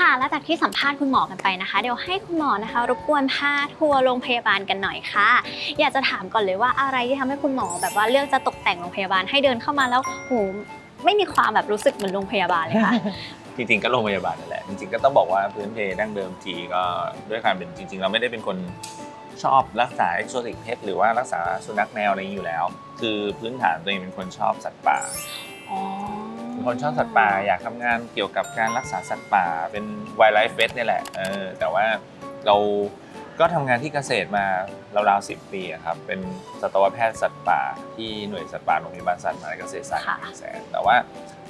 ค่ะ แล้วจากที่สัมภาษณ์คุณหมอกันไปนะคะ เดี๋ยวให้คุณหมอนะคะ รบกวนพาทัวร์โรงพยาบาลกันหน่อยค่ะ อยากจะถามก่อนเลยว่าอะไรที่ทำให้คุณหมอแบบว่าเลือกจะตกแต่งโรงพยาบาลให้เดินเข้ามาแล้วโหไม่มีความแบบรู้สึกเหมือนโรงพยาบาลเลยค่ะจริงๆก็โรงพยาบาลนั่นแหละจริงๆก็ต้องบอกว่าพื้นเพดั้งเดิมทีก็ด้วยความเป็นจริง ๆ เราไม่ได้เป็นคนชอบรักษาเอกโซติกเพหรือว่ารักษาสุนัขแมวอะไรอย่างนี้อยู่แล้ว คือพื้นฐานตัวเองเป็นคนชอบสัตว์ป่าอ๋อเป็น คนชอบสัตว์ป่าอยากทำงานเกี่ยวกับการรักษาสัตว์ป่าเป็น wildlife vet เนี่ยแหละเออแต่ว่าเราก็ทำงานที่เกษตรมาราวๆสิปีอะครับ เป็นสัตวแพทย์สัตว์ป่าที่หน่วยสัตว์ป่าโรงพยาบาลสัตว์มหาเกษตรศาสตร์ค่ะ บางแสนแต่ว่า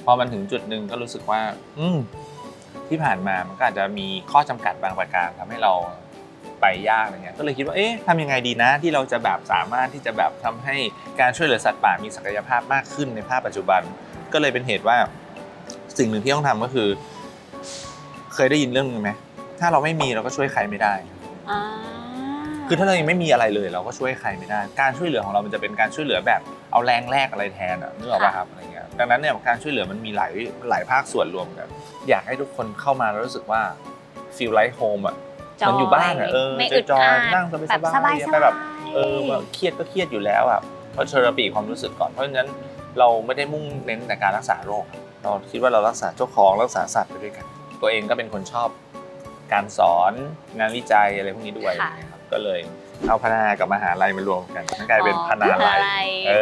พอมันถึงจุดหนึ่งก็รู้สึกว่า อืมที่ผ่านมามันก็อาจจะมีข้อจำกัดบางประการทำให้เราไปยากอะไรเงี้ยก็เลยคิดว่าเอ๊ะทำยังไงดีนะ ที่เราจะแบบสามารถที่จะแบบทำให้การช่วยเหลือสัตว์ป่ามีศักยภาพมากขึ้นในภาพปัจจุบัน ก็เลยเป็นเหตุว่า สิ่งหนึ่งที่ต้องทำก็คือ เคยได้ยินเรื่องนึงไหมถ้าเราไม่มีเราก็ช่วยใครไม่ได้อ่าคือถ้าเรายังไม่มีอะไรเลย เราก็ช่วยใครไม่ได้ การช่วยเหลือของเรามันจะเป็นการช่วยเหลือแบบเอาแรงแลกอะไรแทนอะนึกออกป่ะครับอะไรเงี้ยดังนั้นเนี่ยการช่วยเหลือมันมีหลายหลายภาคส่วนรวมกัน อยากให้ทุกคนเข้ามาแล้วรู้สึกว่า feel like home อะเหมันอยู่บ้านอะเออไม่อึดจออัยดๆนั่งสแบบสบาบายยๆๆไปแบบเออแบบเครียดก็เครียดอยู่แล้วอะเพราะเทอราปีความรู้สึกก่อนเพราะฉะนั้น เราไม่ได้มุ่งเน้นแต่การรักษาโรค เราคิดว่าเรารักษาเจ้าของรักษาสัตว์ไปด้วยกัน ตัวเองก็เป็นคนชอบ การสอนงานวิจัยอะไรพวกนี้ด้วยค่ะ นะครับก็เลยเอาพนากับมหาลัยมารวมกันทั้งกลายเป็นพนาลัยเอ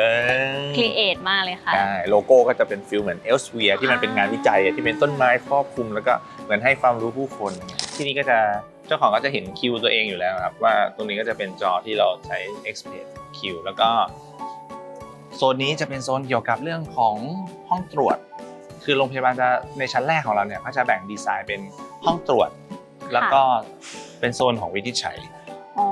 อครีเอทมากเลยค่ะ ใช่โลโก้ก็จะเป็นฟิลเหมือนเอลสเวียที่มันเป็นงานวิจัยอะที่เป็นต้นไม้ครอบคลุมแล้วก็เหมือนให้ความรู้ผู้คนเนี่ยที่นี่ก็จะเจ้าของก็จะเห็นคิวตัวเองอยู่แล้วครับว่าตรงนี้ก็จะเป็นจอที่เราใช้ expert คิวแล้วก็ โซนนี้จะเป็นโซนเกี่ยวกับเรื่องของห้องตรวจ คือโรงพยาบาลจะในชั้นแรกของเราเนี่ยเขาจะแบ่งดีไซน์เป็นห้องตรวจ แล้วก็เป็นโซนของวินิจฉัยอ๋อ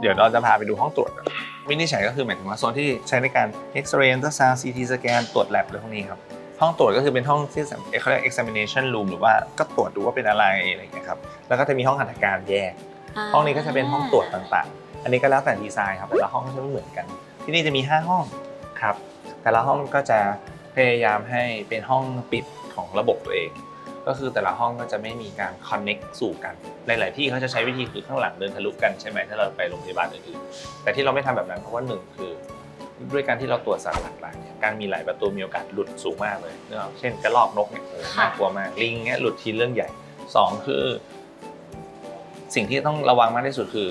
เดี๋ยวเราจะพาไปดูห้องตรวจกันวินิจฉัยก็คือหมายถึงว่าโซนที่ใช้ในการเอ็กซเรย์อัลตราซาวด์ซีทีสแกนตรวจแลบอะไรพวกนี้ครับ ห้องตรวจก็คือเป็นห้องที่เขาเรียก examination room หรือว่าก็ตรวจดูว่าเป็นอะไรอะไรอย่างเงี้ยครับ แล้วก็จะมีห้องหัตถการแยก ห้องนี้ก็จะเป็นห้องตรวจต่างๆ อันนี้ก็แล้วแต่ดีไซน์ครับแต่ละห้องก็จะไม่เหมือนกัน ที่นี่จะมี 5 ห้อง ครับแต่ละห้องก็จะพยายามให้เป็นห้องปิดของระบบตัวเอง ก็คือแต่ละห้องก็จะไม่มีการ connect สู่กันหลาย ๆ ที่เขาจะใช้วิธีคือข้างหลังเดินทะลุกันใช่ไหมถ้าเราไปโรงพยาบาลอื่นๆแต่ที่เราไม่ทำแบบนั้นเพราะว่าหนึ่งคือด้วยการที่เราตรวจสารหลากหลายเนี่ยการมีหลายประตูมีโอกาสหลุดสูงมากเลยเนกอะเช่นกระรอกนกเนี่ยโอ้โหค่ะน่ากลัวมากลิงเนี่ยหลุดทีเรื่องใหญ่สองคือ สิ่งที่ต้องระวังมากที่สุดคือ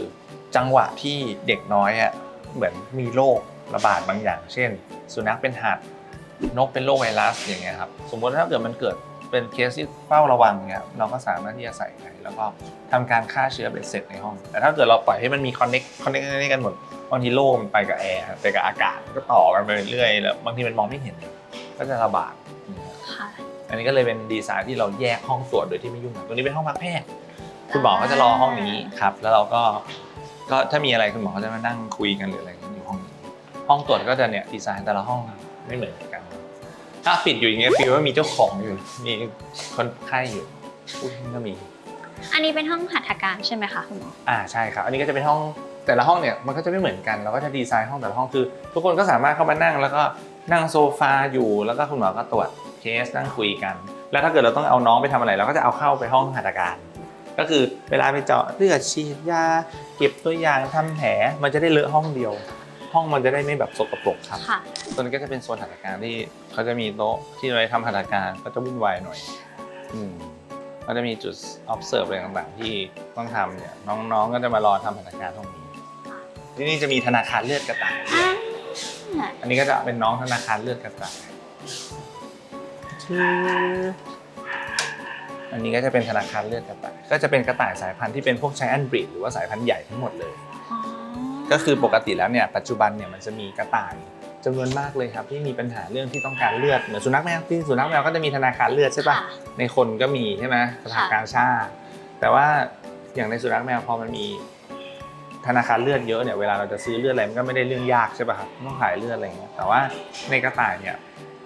จังหวะที่เด็กน้อยอะเหมือนมีโรค ระบาดบางอย่าง เช่น สุนัขเป็นหัดนกเป็นโรคไวรัสอย่างเงี้ยครับสมมติถ้าเกิดมันเกิดเป็นเคสที่เฝ้าระวังเนี่ยเราก็สามารถที่จะใส่ไปแล้วก็ทำการฆ่าเชื้อเบ็ดเสร็จในห้อง แต่ถ้าเกิดเราปล่อยให้มันมีคอนเน็กคอนเน็กกันหมดบางทีโรคมันไปกับแอร์ไปกับอากาศมันก็ต่อกันไปเรื่อยๆแล้วบางทีมันมองไม่เห็น ก็จะระบาดค่ะอันนี้ก็เลยเป็นดีไซน์ที่เราแยกห้องตรวจโดยที่ไม่ยุ่งกันตรงนี้เป็นห้องพักแพทย์คุณหมอก็จะรอห้องนี้ครับ แล้วเราก็ก็ถ้ามีอะไรคุณหมอก็จะมานั่งคุยกันหรืออะไรกันอยู่ ห้องนี้ห้องตรวจก็จะเนี่ยดีไซน์แต่ละห้องไม่เหมือนกันถ้าปิดอยู่อย่างเงี้ยฟีลว่ามีเจ้าของอยู่ มีคนไข้อยู่อุ้ยก็มี อันนี้เป็นห้องหัตถการใช่ไหมคะคุณหมอ อ่าใช่ครับ อันนี้ก็จะเป็นห้องแต่ละห้องเนี่ยมันก็จะไม่เหมือนกัน เราก็จะดีไซน์ห้องแต่ละห้องคือ ทุกคนก็สามารถเข้ามานั่ง แล้วก็นั่งโซฟาอยู่ แล้วก็คุณหมอก็ตรวจเคสนั่งคุยกัน แล้วถ้าเกิดเราต้องเอาน้องไปทำอะไรเราก็จะเอาเข้าไปห้องหัตถการ ก็คือเวลาไปเจาะเลือดฉีดยาเก็บตัวอย่างทำแผลมันจะได้เลอะห้องเดียว ห้องมันจะได้ไม่แบบสกปรกครับค่ะ ตัวนี้ก็จะเป็นโซนหัตถการที่เขาจะมีโต๊ะที่ไว้ทำหัตถการก็จะวุ่นวายหน่อยอืมก็จะมีจุด observe อะไรต่างๆ ที่ต้องทำเนี่ยน้องๆ ก็จะมารอทำหัตถการตรงนี้ที่นี่จะมีธนาคารเลือดกระต่ายอ่าอันนี้ก็จะเป็นน้องธนาคารเลือดกระต่ายชื่ออันนี้ก็จะเป็นธนาคารเลือดกระต่าย ก็จะเป็นกระต่ายสายพันธุ์ที่เป็นพวกไชแอนบริดหรือว่าสายพันธุ์ใหญ่ทั้งหมดเลยอ๋อ ก็คือปกติแล้วเนี่ยปัจจุบันเนี่ยมันจะมีกระต่ายจำนวนมากเลยครับที่มีปัญหาเรื่องที่ต้องการเลือดเหมือนสุนัขแมวที่สุนัขแมวก็จะมีธนาคารเลือดใช่ปะ่ะในคนก็มีใช่ไหมสภาการชาแต่ว่าอย่างในสุนัขแมวพอมันมีธนาคารเลือดเยอะเนี่ยเวลาเราจะซื้อเลือดอะไรมันก็ไม่ได้เรื่องยากใช่ป่ะครับต้องขายเลือดอะไรเงี้ยแต่ว่าในกระต่ายเนี่ย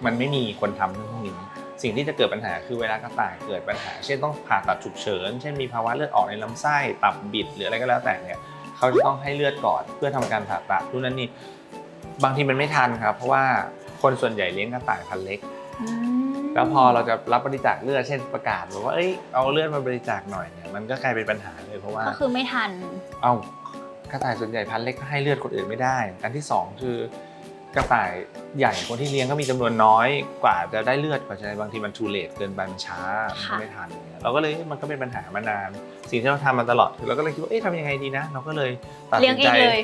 มันไม่มีคนทำเรื่องพวกนี้ สิ่งที่จะเกิดปัญหาคือเวลากระต่ายเกิดปัญหา เช่นต้องผ่าตัดฉุกเฉิน เช่นมีภาวะเลือดออกในลำไส้ตับบิดหรืออะไรก็แล้วแต่เนี่ย เขาจะต้องให้เลือดก่อนเพื่อทำการผ่าตัดทุกนั้นนี่บางทีมันไม่ทันครับ เพราะว่าคนส่วนใหญ่เลี้ยงกระต่ายพันธุ์เล็กอืมแล้วพอเราจะรับบริจาคเลือดเช่นประกาศบอกว่าเอ้ยเอาเลือดมาบริจาคหน่อยเนี่ยมันก็กลายเป็นปัญหาเลยเพราะว่าก็คือไม่ทัน เอากระต่ายส่วนใหญ่พันธุ์เล็กก็ให้เลือดคนอื่นไม่ได้ อันที่สองคือ กระต่ายใหญ่คนที่เลี้ยงก็มีจำนวนน้อยกว่าจะได้เลือดกว่าจะบางทีมันทูเลตเกินไปมันช้ามันก็ค่ะไม่ทันอย่างเงี้ยเราก็เลยมันก็เป็นปัญหามานาน สิ่งที่เราทำมาตลอดคือเราก็เลยคิดว่าเอ๊ะทำยังไงดีนะ เราก็เลยตัดเลี้ยสิงนเอใจงเลย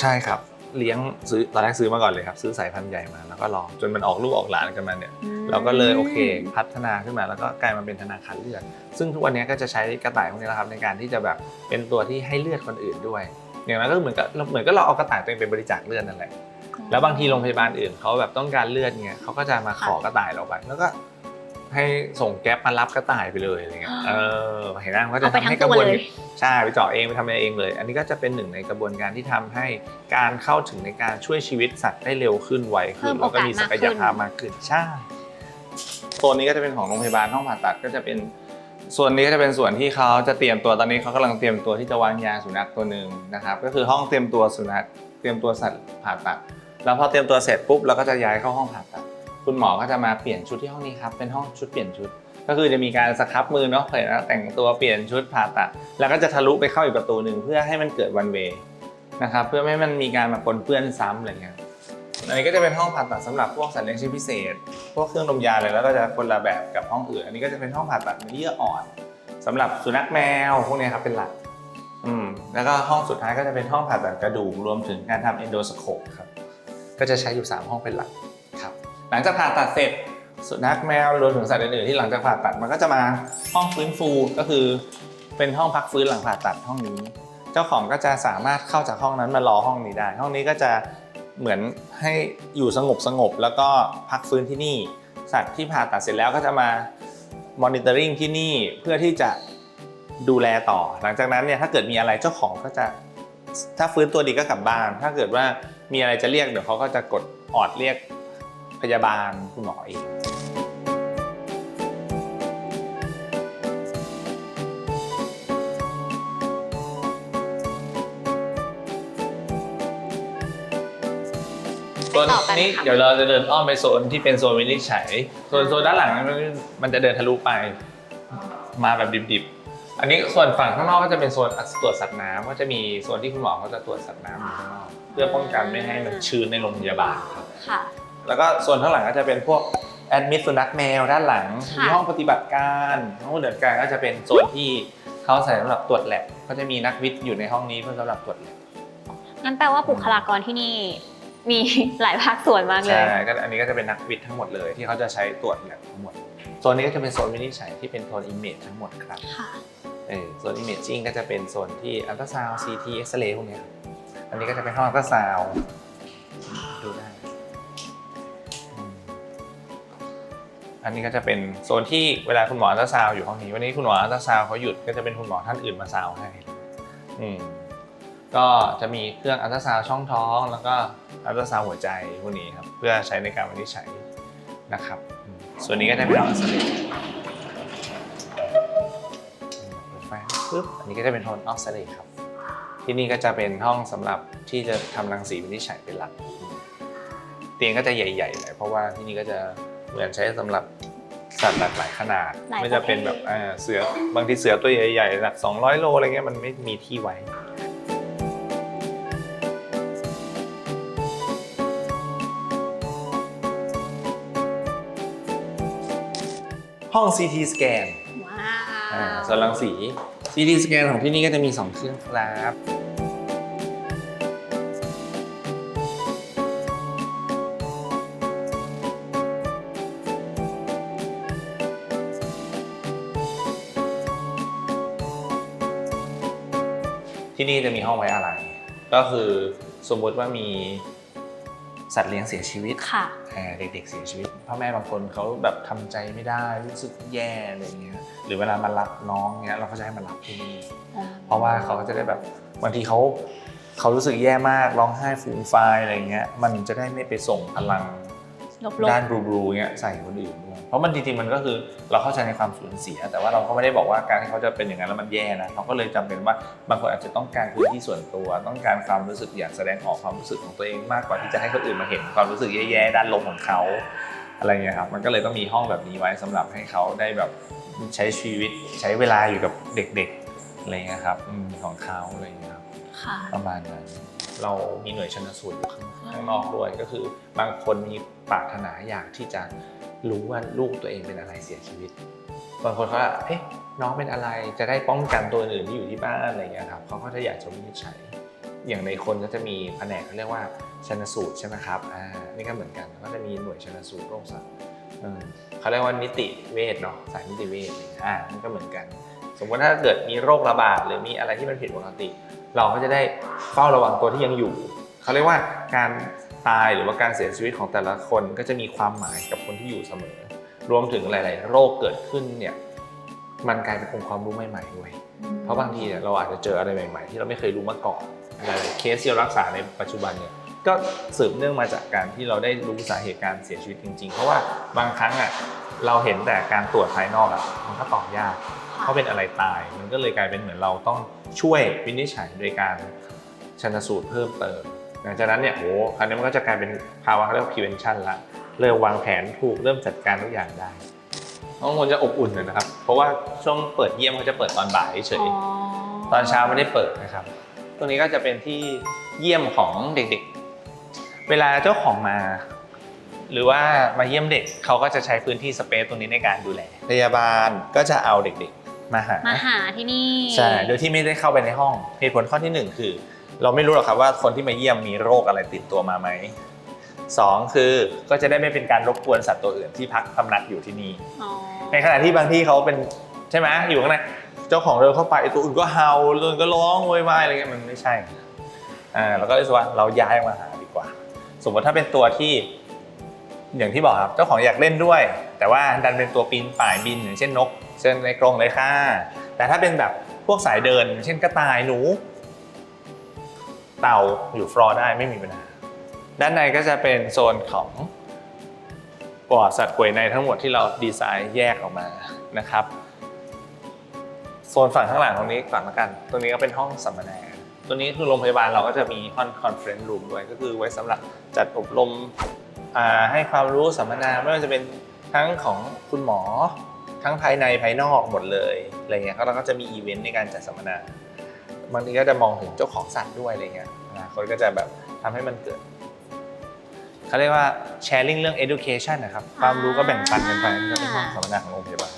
ใช่ครับเลี้ยงซื้อตอนแรกซื้อมาก่อนเลยครับ ซื้อสายพันธุ์ใหญ่มาแล้วก็รอจนมันออกลูกออกหลานกันมาเนี่ยเราก็เลยโอเค พัฒนาขึ้นมาแล้วก็กลายมาเป็นธนาคารเลือด ซึ่งทุกวันนี้ก็จะใช้กระต่ายพวกนี้แหละครับในการที่จะแบบเป็นตัวที่ให้เลือดคนอื่นด้วย อย่างนั้นก็เหมือนกับเหมือนก็เราเอากระต่ายตัวเองไปบริจาคเลือดนั่นแหละ แล้วบางทีโรงพยาบาลอื่นเขาแบบต้องการเลือดเงี้ยเขาก็จะมาขอกระต่ายเราไป แล้วก็ให้ส่งแก๊ปมารับกระต่ายไปเลยอะไรเงี้ย เออเห็นไหมมันก็จะเอาไปทำให้ทั้กงระตัวบวนเลยใช่ไปเจาะเองไปทำอะไรเองเลย อันนี้ก็จะเป็นหนึ่งในกระบวนการที่ทำให้การเข้าถึงในการช่วยชีวิตสัตว์ได้เร็วขึ้นไวขึ้นแล้วก็มีศักยภาพมากขึ้นใช่โซนนี้ก็จะเป็นของโรงพยาบาลห้องผ่าตัดก็จะเป็นส่วนนี้ก็จะเป็นส่วนที่เขาจะเตรียมตัวตอนนี้เขากำลังเตรียมตัวที่จะวางยาสุนัขตัวหนึ่งนะครับ ก็คือห้องเตรียมตัวสุนัขเตรียมตัวสัตว์ผ่าตัด แล้วพอเตรียมตัวเสร็จปุ๊บเราก็จะย้ายเข้าห้องผ่าตัดคุณหมอก็จะมาเปลี่ยนชุดที่ห้องนี้ครับเป็นห้องชุดเปลี่ยนชุด ก็คือจะมีการสครับมือเนาะเห็นนะแต่งตัวเปลี่ยนชุดผ่าตัดแล้วก็จะทะลุไปเข้าอีกประตูหนึ่งเพื่อให้มันเกิดวันเวนะครับเพื่อไม่ให้มันมีการมาปนเปื้อนซ้ำอะไรเงี้ยอันนี้ก็จะเป็นห้องผ่าตัดสำหรับพวกสัตว์เลี้ยงชีพพิเศษ พวกเครื่องดมยาเลยแล้วก็จะคนละแบบกับห้องอื่น อันนี้ก็จะเป็นห้องผ่าตัดเนื้อเยื่ออ่อนสำหรับสุนัขแมวพวกนี้ครับเป็นหลัก อืมแล้วก็ห้องสุดท้ายก็จะเป็นห้องผ่าตัดกระดูกรวมถึงการทำเอนโดสโคปครับ ก็จะใช้อยู่ 3 ห้องเป็นหลักครับหลังจากผ่าตัดเสร็จสุนัขแมวรวมถึงสัตว์อื่นๆที่หลังจากผ่าตัดมันก็จะมาห้องฟื้นฟูก็คือ เป็นห้องพักฟื้นหลังผ่าตัดห้องนี้ เจ้าของก็จะสามารถเข้าจากห้องนั้นมารอห้องนี้ได้ ห้องนี้ก็จะเหมือนให้อยู่สงบสงบแล้วก็พักฟื้นที่นี่ สัตว์ที่ผ่าตัดเสร็จแล้วก็จะมามอนิเตอร์ริงที่นี่เพื่อที่จะดูแลต่อ หลังจากนั้นเนี่ยถ้าเกิดมีอะไรเจ้าของก็จะถ้าฟื้นตัวดีก็กลับบ้าน ถ้าเกิดว่า มีอะไรจะเรียกเดี๋ยวเขาก็จะกดออดเรียกพยาบาลคุณหมอเองส่วนต่อไปนี้ค่ะ เดี๋ยวเราจะเดินอ้อมไปโซนที่เป็นโซนวินิจฉัยส่วนโซนด้านหลังนั้นมันมันจะเดินทะลุไป มาแบบดิบๆ อันนี้ส่วนฝั่งข้างนอกก็จะเป็นโซนตรวจสัตว์น้ำก็จะมีโซนที่คุณหมอเขาจะตรวจสัตว์น้ำอยู่ข้างนอกเพื่อป้องกันไม่ให้มันชื้นในโรงพยาบาลครับ ค่ะ แล้วก็ส่วนข้างหลังก็จะเป็นพวกแอดมิดสุนัขแมวด้านหลังค่ะ มีห้องปฏิบัติการห้องปฏิบัติการก็จะเป็นโซนที่เขาใส่สำหรับตรวจแลบก็จะมีนักวิทย์อยู่ในห้องนี้เพื่อสำหรับตรวจแลบงั้นแปลว่าบุคลากรที่นี่ มี หลายภาคส่วนมากเลยใช่ก็อันนี้ก็จะเป็นนักวิทย์ทั้งหมดเลยที่เขาจะใช้ตรวจแลบทั้งหมด โซนนี้ก็จะเป็นโซนวินิจฉัยที่เป็นโซนอิมเมจทั้งหมดครับค่ะเออโซนอิมเมจจิ้งก็จะเป็นโซนที่อัลตราซาวด์ซีทีเอ็กซเรย์พวกเนี้ยครับอันนี้ก็จะเป็นห้องอัลตราซาวด์ดูได้อืมอันนี้ก็จะเป็นโซนที่เวลาคุณหมออัลตราซาวด์อยู่ห้องนี้ วันนี้คุณหมออัลตราซาวด์เขาหยุดก็จะเป็นคุณหมอท่านอื่นมาซาวด์ให้อืมก็จะมีเครื่องอัลตราซาวด์ช่องท้อง แล้วก็อัลตราซาวด์หัวใจพวกนี้ครับเพื่อใช้ในการวินิจฉัยนะครับอืม ส่วนนี้ก็จะเป็นห้องอัลตราซาวด์เปิดไฟปึ๊บอันนี้ก็จะเป็นโทนออกซาเลครับ ที่นี่ก็จะเป็นห้องสำหรับที่จะทำรังสีวินิจฉัยเป็นหลัก เตียงก็จะใหญ่ๆหน่อยเพราะว่าที่นี่ก็จะเหมือนใช้สำหรับสัตว์หลากหลายขนาด ไม่จะเป็นแบบเภทอ่าเสือบางทีเสือตัวใหญ่ๆหนัก 200 โลอะไรเงี้ยมันไม่มีที่ไว้ ห้อง CT สแกนว้าอ่าวส่วนรังสี CT สแกนของที่นี่ก็จะมี 2 เครื่องครับที่นี่จะมีห้องไว้อะไร ก็คือสมมุติว่ามี สัตว์เลี้ยงเสียชีวิตค่ะเอ่อเด็กๆเสียชีวิต พ่อแม่บางคนเขาแบบทำใจไม่ได้รู้สึกแย่อะไรเงี้ยหรือเวลามารับน้องเงี้ยเราก็จะให้มารับที่นี่เพราะว่าเขาก็จะได้แบบบางทีเขาเขารู้สึกแย่มากร้องไห้ฟูมฟายอะไรเงี้ยมันจะได้ไม่ไปส่งพลังลบด้านบลูๆเงี้ยใส่คนอื่นด้วย เพราะมันจริงๆมันก็คือเราเข้าใจในความสูญเสีย แต่ว่าเราก็ไม่ได้บอกว่าการที่เขาจะเป็นอย่างนั้นแล้วมันแย่นะเขาก็เลยจำเป็นว่าบางคนอาจจะต้องการพื้นที่ส่วนตัว ต้องการความรู้สึกอยากแสดงออกความรู้สึกของตัวเองมากกว่าที่จะให้คนอื่นมาเห็นความรู้สึกแย่ๆด้านลบของเขาอะไรเงี้ยครับมันก็เลยต้องมีห้องแบบนี้ไว้สำหรับให้เขาได้แบบใช้ชีวิตใช้เวลาอยู่กับเด็กๆอะไรเงี้ยครับอืมของเขาอะไรเงี้ยครับค่ะประมาณนั้น เรามีหน่วยชนสูตรอยู่ข้างข้างนอกด้วยก็คือบางคนมีปรารถนาอยากที่จะรู้ว่าลูกตัวเองเป็นอะไรเสียชีวิต บางคนเขาเอ๊ะน้องเป็นอะไรจะได้ป้องกันตัวอื่นที่อยู่ที่บ้านอะไรอย่างเงี้ยครับเขาก็จะอยากจะวินิจฉัยอย่างในคนก็จะมีแผนกเขาเรียกว่าชนสูตรใช่ไหมครับอ่านี่ก็เหมือนกันก็จะมีหน่วยชนสูตรโรคสัตว์เออเขาเรียกว่านิติเวชเนาะสายนิติเวชอ่านี่ก็เหมือนกัน สมมติถ้าเกิดมีโรคระบาดหรือมีอะไรที่มันผิดปกติ เราก็จะได้เฝ้าระวังตัวที่ยังอยู่ เขาเรียกว่าการตายหรือว่าการเสียชีวิตของแต่ละคนก็จะมีความหมายกับคนที่อยู่เสมอ รวมถึงหลาย ๆ โรคเกิดขึ้นเนี่ยมันกลายเป็นองค์ความรู้ใหม่ ๆ ด้วย เพราะบางทีเนี่ยเราอาจจะเจออะไรใหม่ ๆ ที่เราไม่เคยรู้มาก่อนหลายๆเคสที่เรารักษาในปัจจุบันเนี่ยก็สืบเนื่องมาจากการที่เราได้รู้สาเหตุการเสียชีวิตจริง ๆ เพราะว่าบางครั้งอะเราเห็นแต่การตรวจภายนอกอะมันก็ตอบยาก เขาเป็นอะไรตาย มันก็เลยกลายเป็นเหมือนเราต้องช่วยวินิจฉัยโดยการชันสูตรเพิ่มเติม หลังจากนั้นเนี่ยโหคราวนี้มันก็จะกลายเป็นภาวะเขาเรียกว่า prevention ละเริ่มวางแผนถูกเริ่มจัดการทุกอย่างได้น้องมนจะอบอุ่นหน่อยนะครับ เพราะว่าช่วงเปิดเยี่ยมเขาจะเปิดตอนบ่ายเฉยตอนเช้าไม่ได้เปิดนะครับ ตรงนี้ก็จะเป็นที่เยี่ยมของเด็กๆ เวลาเจ้าของมา หรือว่ามาเยี่ยมเด็กเขาก็จะใช้พื้นที่สเปซตรงนี้ในการดูแล พยาบาลก็จะเอาเด็กๆ มาหามาหาที่นี่ใช่โดยที่ไม่ได้เข้าไปในห้องเหตุผลข้อที่หนึ่งคือ เราไม่รู้หรอกครับว่าคนที่มาเยี่ยมมีโรคอะไรติดตัวมาไหมสองคือก็จะได้ไม่เป็นการรบกวนสัตว์ตัวอื่นที่พักพำนักอยู่ที่นี่อ๋อในขณะที่บางที่เขาเป็นใช่ไหมอยู่ข้างในเจ้าของเดินเข้าไปไอ้ตัวอื่นก็เห่าตัวอื่นก็ร้องโวยวายอะไรเงี้ยมันไม่ใช่อ่าเราก็เลยรู้สึกว่าเราย้ายมาหาดีกว่า สมมติถ้าเป็นตัวที่ อย่างที่บอกครับเจ้าของอยากเล่นด้วย แต่ว่าดันเป็นตัวปีนป่ายบินอย่างเช่นนก เช่นในกรงเลยค่ะ แต่ถ้าเป็นแบบพวกสายเดิน เช่นกระต่ายหนู เต่าอยู่ฟลอร์ได้ไม่มีปัญหาด้านในก็จะเป็นโซนของปอดสัตว์ป่วยในทั้งหมดที่เราดีไซน์แยกออกมานะครับ โซนฝั่งข้างหลังตรงนี้ก่อนละกัน ตรงนี้ก็เป็นห้องสัมมนาตัวนี้คือโรงพยาบาลเราก็จะมีห้องคอนเฟรนซ์รูมด้วยก็คือไว้สำหรับจัดอบรม ให้ความรู้สัมมนาไม่ว่าจะเป็นทั้งของคุณหมอ ทั้งภายในภายนอกหมดเลยอะไรเงี้ยแล้วเราก็จะมีอีเวนต์ในการจัดสัมมนาบางทีก็จะมองถึงเจ้าของสัตว์ด้วยอะไรเงี้ยนะคนก็จะแบบทำให้มันเกิดเขาเรียกว่าแชร์ลิงเรื่อง education นะครับ ความรู้ก็แบ่งปันกันไปนี่ก็เป็นห้องสัมมนาของโรงพยาบาล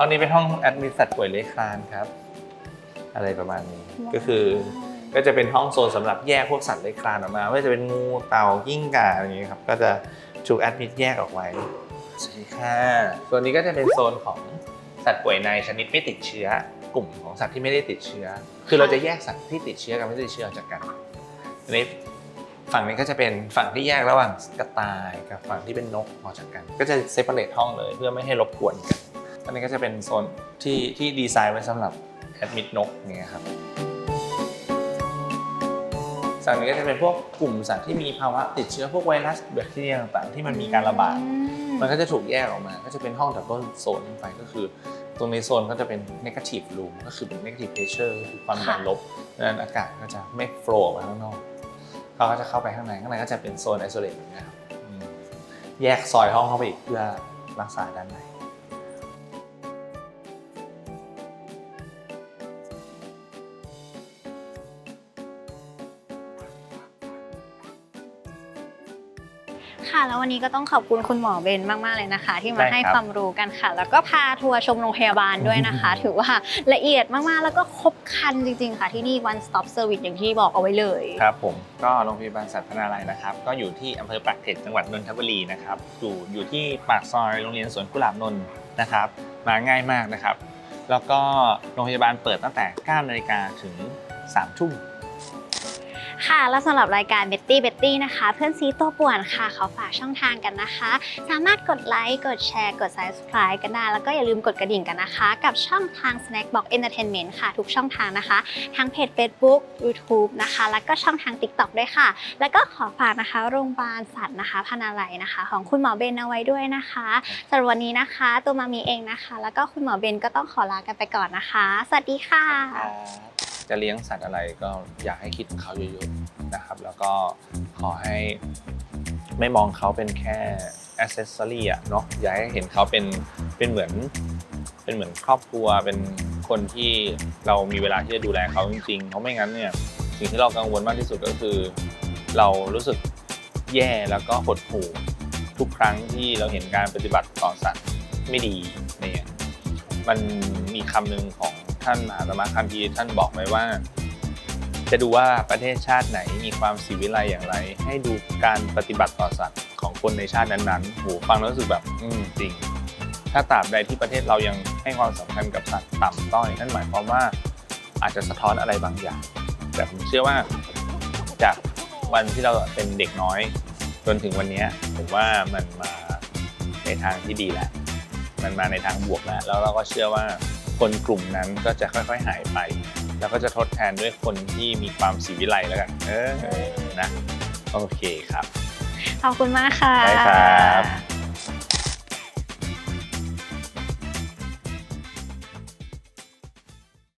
ห้องนี้เป็นห้องแอดมิดสัตว์ป่วยเลื้อยคลานครับ อะไรประมาณนี้ ก็คือ ก็จะเป็นห้องโซนสำหรับแยกพวกสัตว์เลื้อยคลานออกมาไม่ว่าจะเป็นงูเต่ากิ้งก่าอะไรอย่างเงี้ยครับ ก็จะถูกแอดมิดแยกออกไว้ สวัสดีค่ะส่วนนี้ก็จะเป็นโซนของสัตว์ป่วยในชนิดไม่ติดเชื้อ กลุ่มของสัตว์ที่ไม่ได้ติดเชื้อ คือเราจะแยกสัตว์ที่ติดเชื้อกับไม่ติดเชื้อออกจากกันอันนี้ฝั่งนี้ก็จะเป็นฝั่งที่แยกระหว่างกระต่ายกับฝั่งที่เป็นนกออกจากกัน ก็จะเซปเปอร์เรตห้องเลยเพื่อไม่ให้รบกวนกัน อันนี้ก็จะเป็นโซนที่ที่ดีไซน์ไว้สำหรับแอดมิดนกอย่างเงี้ยครับสั่งนี้ก็จะเป็นพวกกลุ่มสัตว์ที่มีภาวะติดเชื้อพวกไวรัสแบคทีเรียต่างๆที่มันมีการระบาด มันก็จะถูกแยกออกมา ก็จะเป็นห้องดับเบิลโซนไปก็คือ ตรงในโซนก็จะเป็น negative room ก็คือเป็น negative pressure คือความดันลบดังนั้นอากาศก็จะไม่ flow ออกมาข้างนอกเขาก็จะเข้าไปข้างในข้างในก็จะเป็นโซน isolate อย่างเงี้ยครับอืมแยกซอยห้องเข้าไปอีกเพื่อรักษาด้านใน ววันนี้ก็ต้องขอบคุณคุณหมอเบนมาก ๆ เลยนะคะ ที่มาได้ครับ ให้ความรู้กันค่ะ แล้วก็พาทัวร์ชมโรงพยาบาลด้วยนะคะ ถือว่าละเอียดมาก ๆ แล้วก็ครบครันจริง ๆ ค่ะที่นี่ one stop service อย่างที่บอกเอาไว้เลย ครับผมก็โรงพยาบาลสัตว์พนาลัยนะครับ ก็อยู่ที่อำเภอปากเกร็ดจังหวัดนนทบุรีนะครับอยู่อยู่ที่ปากซอยโรงเรียนสวนกุหลาบนนท์นะครับ มาง่ายมากนะครับ แล้วก็โรงพยาบาลเปิดตั้งแต่9นาฬิกาถึง3ทุ่ม ค่ะ แล้วสำหรับรายการ Betty Betty นะคะ เพื่อนซีตัวป่วนค่ะเขาฝากช่องทางกันนะคะ สามารถกดไลค์กดแชร์ กด subscribe กันได้ แล้วก็อย่าลืมกดกระดิ่งกันนะคะ กับช่องทาง Snack Box Entertainment ค่ะ ทุกช่องทางนะคะ ทั้งเพจ Facebook YouTube นะคะ แล้วก็ช่องทาง TikTok ด้วยค่ะ แล้วก็ขอฝากนะคะโรงพยาบาลสัตว์นะคะพนาลัยนะคะ ของคุณหมอเบนเอาไว้ด้วยนะคะสำหรับวันนี้นะคะ ตัวมามีเองนะคะ แล้วก็คุณหมอเบนก็ต้องขอลากันไปก่อนนะคะ สวัสดีค่ะ จะเลี้ยงสัตว์อะไรก็อยากให้คิดถึงเขาเยอะๆนะครับ แล้วก็ขอให้ไม่มองเขาเป็นแค่ accessory อะเนาะอยากให้เห็นเขาเป็นเป็นเหมือนเป็นเหมือนครอบครัวเป็นคนที่เรามีเวลาที่จะดูแลเขาจริงๆเพราะไม่งั้นเนี่ยสิ่งที่เรากังวลมากที่สุดก็คือ เรารู้สึกแย่แล้วก็หดหู่ทุกครั้งที่เราเห็นการปฏิบัติต่อสัตว์ไม่ดีเนี่ยมันมีคำหนึ่งของ ท่านมหาสมาคัมภีท่านบอกไว้ว่า จะดูว่าประเทศชาติไหนมีความศิวิไลอย่างไร ให้ดูการปฏิบัติต่อสัตว์ของคนในชาตินั้นๆโหฟังแล้วรู้สึกแบบอืมจริง ถ้าตราบใดที่ประเทศเรายังให้ความสำคัญกับสัตว์ต่ำต้อยนั่นหมายความว่าอาจจะสะท้อนอะไรบางอย่าง แต่ผมเชื่อว่าจากวันที่เราเป็นเด็กน้อย จนถึงวันนี้ผมว่ามันมาในทางที่ดีแล้ว มันมาในทางบวกแล้ว แล้วเราก็เชื่อว่า คนกลุ่มนั้นก็จะค่อยๆหายไป แล้วก็จะทดแทนด้วยคนที่มีความสีวิไลแล้วกัน เออนะ โอเคครับ ขอบคุณมากค่ะ ได้ครับ